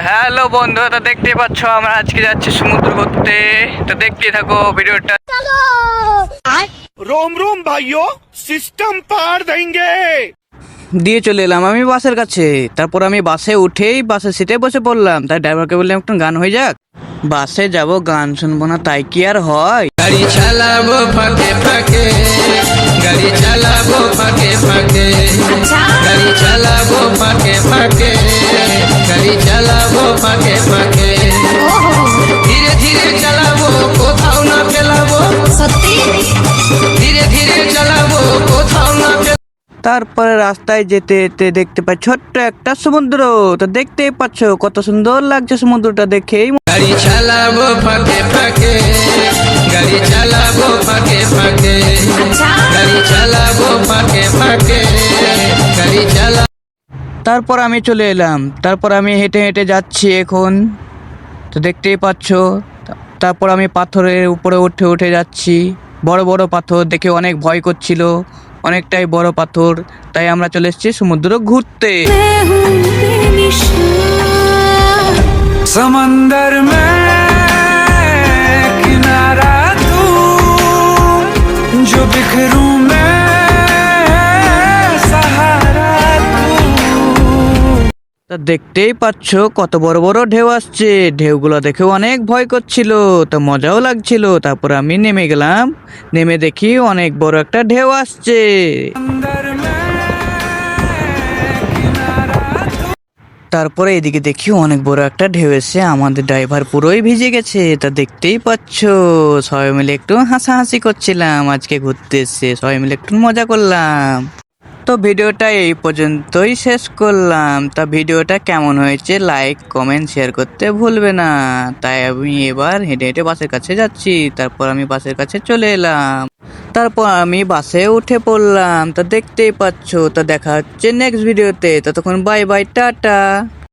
Hello বন্ধু তো দেখতে পাচ্ছ আমরা আজকে যাচ্ছি সমুদ্র করতে তো দেখতে থাকো ভিডিওটা। রোম রোম ভাইও সিস্টেম পার দেঙ্গে দিয়ে চলে এলাম আমি বাসের কাছে। তারপর আমি বাসে উঠেই বাসের সিটে বসে পড়লাম। তাই ড্রাইভারকে বললাম একটু গান হয়ে যাক? বাসে যাব গান শুনব না তাই কি আর হয়? গাড়ি চালাবো ফাঁকে ফাঁকে। গাড়ি চালাবো ফাঁকে ফাঁকে। আচ্ছা। গাড়ি চালাবো ফাঁকে ফাঁকে। গাড়ি চালাবো ফাঁকে ফাঁকে। ধীরে ধীরে চালাবো কোথাও না ফেলাবো। সত্যি? ধীরে ধীরে চালাবো কোথাও না তারপরে রাস্তায় যেতে যেতে দেখতে পাই ছোট্ট একটা সমুদ্র। তো দেখতেই পাচ্ছ কত সুন্দর লাগছে সমুদ্রটা দেখে। গাড়ি চালাবো ফাঁকে ফাঁকে। তারপর আমি চলে এলাম। তারপর আমি হেঁটে হেঁটে যাচ্ছি এখন। তো দেখতেই পাচ্ছ তারপর আমি পাথরের উপরে উঠে উঠে যাচ্ছি। বড় বড় পাথর দেখে অনেক ভয় করছিল অনেকটাই বড় পাথর। তাই আমরা চলে এসেছি সমুদ্র ঘুরতে। সমন্দর মে তা দেখতেই পাচ্ছ কত বড় বড় ঢেউ আসছে। ঢেউগুলো দেখে অনেক ভয় করছিল, তো মজাও লাগছিল। তারপর আমি নেমে গেলাম। নেমে দেখি অনেক বড় একটা ঢেউ আসছে। তারপরে এদিকে দেখি অনেক বড় একটা ঢেউ এসে আমাদের ড্রাইভার পুরোই ভিজে গেছে। তা দেখতেই পাচ্ছ, সবাই মিলে একটু হাসাহাসি করছিলাম। আজকে ঘুরতে এসে সবাই মিলে একটু মজা করলাম। তো ভিডিওটা এই পর্যন্তই শেষ করলাম। তা ভিডিওটা কেমন হয়েছে লাইক কমেন্ট শেয়ার করতে ভুলবে না। তাই আমি এবার হেঁটে হেঁটে বাসের কাছে যাচ্ছি। তারপর আমি বাসের কাছে চলে এলাম। তারপর আমি বাসে উঠে পড়লাম। তা দেখতেই পাচ্ছ। তা দেখা হচ্ছে নেক্সট ভিডিওতে ততক্ষণ বাই বাই টাটা।